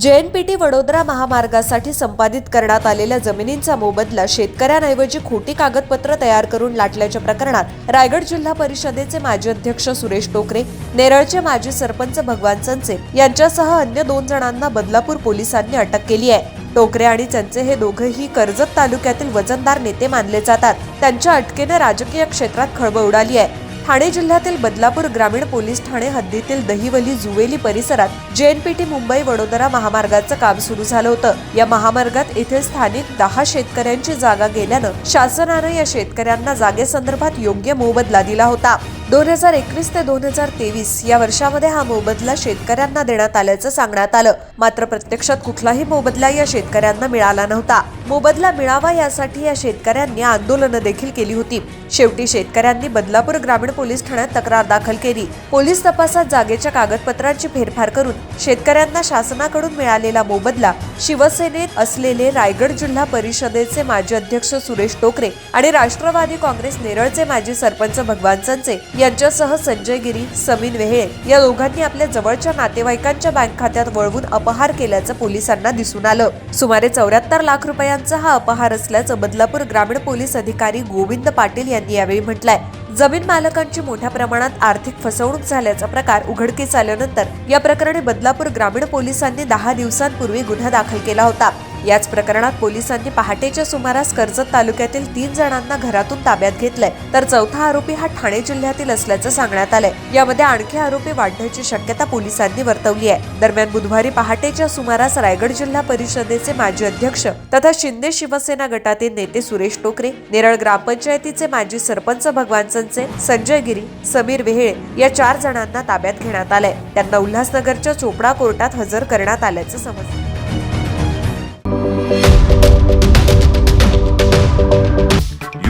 JNPT Vadodara महामार्गासाठी संपादित करण्यात आलेल्या जमिनींचा मोबदला शेतकऱ्यांऐवजी खोटी कागदपत्र तयार करून लाटल्याच्या प्रकरणात रायगड जिल्हा परिषदेचे माजी अध्यक्ष सुरेश टोकरे नेरळचे माजी सरपंच भगवान चंचे यांच्यासह अन्य दोन जणांना बदलापूर पोलिसांनी अटक केली आहे. टोकरे आणि चंचे हे दोघंही कर्जत तालुक्यातील वजनदार नेते मानले जातात. त्यांच्या अटकेने राजकीय क्षेत्रात खळबळ उडाली आहे. ठाणे जिल्ह्यातील बदलापूर ग्रामीण पोलीस ठाणे हद्दीतील दहिवली जुवेली परिसरात जेएनपीटी मुंबई वडोदरा महामार्गाचं काम सुरू झालं होतं. या महामार्गात येथील स्थानिक दहा शेतकऱ्यांची जागा गेल्यानं शासनानं या शेतकऱ्यांना जागेसंदर्भात योग्य मोबदला दिला होता. दोन हजार एकवीस ते दोन हजार तेवीस या वर्षामध्ये हा मोबदला शेतकऱ्यांना देण्यात आल्याचं सांगण्यात आलं. मात्र प्रत्यक्षात कुठलाही मोबदला या शेतकऱ्यांना मिळाला नव्हता. मोबदला मिळावा यासाठी या शेतकऱ्यांनी आंदोलनं देखील केली होती. शेवटी शेतकऱ्यांनी बदलापूर ग्रामीण पोलीस ठाण्यात तक्रार दाखल केली. पोलीस तपासात जागेच्या कागदपत्रांची फेरफार करून शेतकऱ्यांना शासनाकडून मिळालेला मोबदला शिवसेनेत असलेले रायगड जिल्हा परिषदेचे माजी अध्यक्ष सुरेश टोकरे आणि राष्ट्रवादी काँग्रेस नेरळचे माजी सरपंच भगवान संचे यांच्यासह संजय गिरी समीन वेहेळे या दोघांनी आपल्या जवळच्या नातेवाईकांच्या बँक खात्यात वळवून अपहार केल्याचं पोलिसांना दिसून आलं. सुमारे चौऱ्याहत्तर लाख रुपयांचा हा अपहार असल्याचं बदलापूर ग्रामीण पोलीस अधिकारी गोविंद पाटील यांनी यावेळी म्हटलंय. जमीन मालकांची मोठ्या प्रमाणात आर्थिक फसवणूक झाल्याचा प्रकार उघडकीस आल्यानंतर या प्रकरणी बदलापूर ग्रामीण पोलिसांनी दहा दिवसांपूर्वी गुन्हा दाखल केला होता. याच प्रकरणात पोलिसांनी पहाटेच्या सुमारास कर्जत तालुक्यातील तीन जणांना घरातून ताब्यात घेतलंय. तर चौथा आरोपी हा ठाणे जिल्ह्यातील असल्याचं सांगण्यात आलंय. यामध्ये आणखी आरोपी वाढण्याची शक्यता पोलिसांनी वर्तवली आहे. दरम्यान बुधवारी पहाटेच्या सुमारास रायगड जिल्हा परिषदेचे माजी अध्यक्ष तथा शिंदे शिवसेना गटातील नेते सुरेश टोकरे नेरळ ग्रामपंचायतीचे माजी सरपंच भगवान संजय गिरी समीर वेहेळे या चार जणांना ताब्यात घेण्यात आलंय. त्यांना उल्हासनगरच्या चोपडा कोर्टात हजर करण्यात आल्याचं समजलं